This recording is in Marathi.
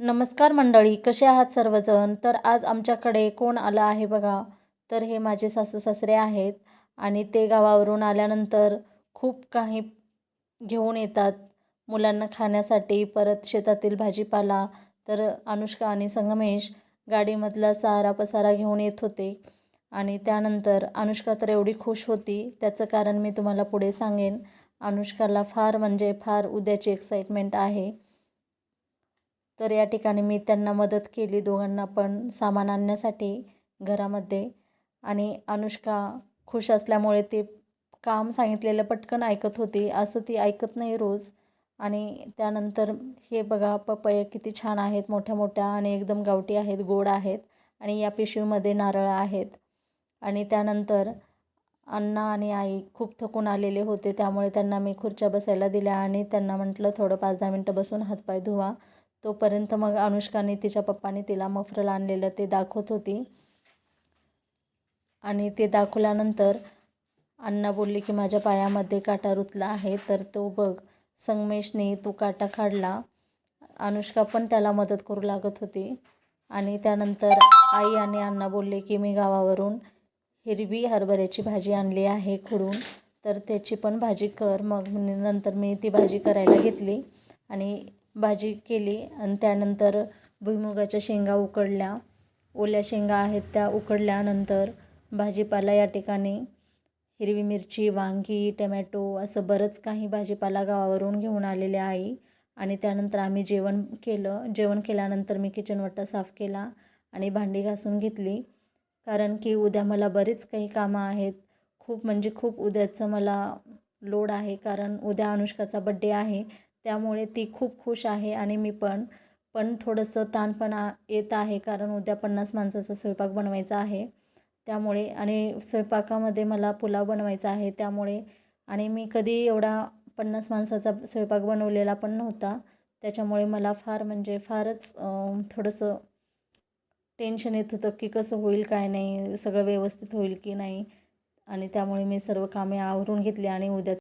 नमस्कार मंडळी कसे आहात सर्वजण? तर आज आमच्याकडे कोण आलं आहे बघा? तर हे माझे सासू सासरे आहेत आणि ते गावावरून आल्यानंतर खूप काही घेऊन येतात. मुलांना खाण्यासाठी परत शेतातील भाजीपाला तर अनुष्का आणि संगमेश गाडीमधला सारा पसारा घेऊन येत होते. आणि त्यानंतर अनुष्का तर एवढी खुश होती त्याचं कारण मी तुम्हाला पुढे सांगेन. अनुष्काला फार म्हणजे फार उद्याची एक्साइटमेंट आहे. तर या ठिकाणी मी त्यांना मदत केली दोघांना पण सामान आणण्यासाठी घरामध्ये. आणि अनुष्का खुश असल्यामुळे ते काम सांगितलेलं पटकन ऐकत होती. असं ती ऐकत नाही रोज. आणि त्यानंतर हे बघा पपया किती छान आहेत मोठ्या मोठ्या आणि एकदम गावठी आहेत गोड आहेत आणि या पिशवीमध्ये नारळ आहेत. आणि त्यानंतर अण्णा आणि आई खूप थकून आलेले होते त्यामुळे त्यांना मी खुर्च्या बसायला दिल्या आणि त्यांना म्हटलं थोडं पाच दहा मिनटं बसून हातपाय धुवा. तोपर्यंत मग अनुष्काने तिच्या पप्पाने तिला मफरल आणलेलं ते दाखवत होती. आणि ते दाखवल्यानंतर अण्णा बोलली की माझ्या पायामध्ये काटा रुतला आहे तर तो बघ. संगमेशने तो काटा काढला. अनुष्का पण त्याला मदत करू लागत होती. आणि त्यानंतर आई आणि अण्णा बोलले की मी गावावरून हिरवी हरभऱ्याची भाजी आणली आहे खुडून. तर त्याची पण भाजी कर. मग नंतर मी ती भाजी करायला घेतली. आणि भाजी केली आणि त्यानंतर भुईमुगाच्या शेंगा उकडल्या. ओल्या शेंगा आहेत त्या उकडल्यानंतर भाजीपाला या ठिकाणी हिरवी मिरची वांगी टमॅटो असं बरंच काही भाजीपाला गावावरून घेऊन आलेले आई आणि त्यानंतर आम्ही जेवण केलं. जेवण केल्यानंतर मी किचनवट्टा साफ केला आणि भांडी घासून घेतली. कारण की उद्या मला बरेच काही कामं आहेत. खूप म्हणजे खूप उद्याचं मला लोड आहे. कारण उद्या अनुष्काचा बड्डे आहे. त्यामुळे ती खूप खुश आहे आणि मी पण पण थोडंसं ताणपणा येत आहे कारण उद्या पन्नास माणसाचा स्वयंपाक बनवायचा आहे. त्यामुळे आणि स्वयंपाकामध्ये मला पुलाव बनवायचा आहे त्यामुळे आणि मी कधी एवढा पन्नास माणसाचा स्वयंपाक बनवलेला पण नव्हता. त्याच्यामुळे मला फार म्हणजे फारच थोडंसं टेन्शन येत होतं की कसं होईल काय नाही सगळं व्यवस्थित होईल की नाही. आणि त्यामुळे मी सर्व कामे आवरून घेतली आणि उद्या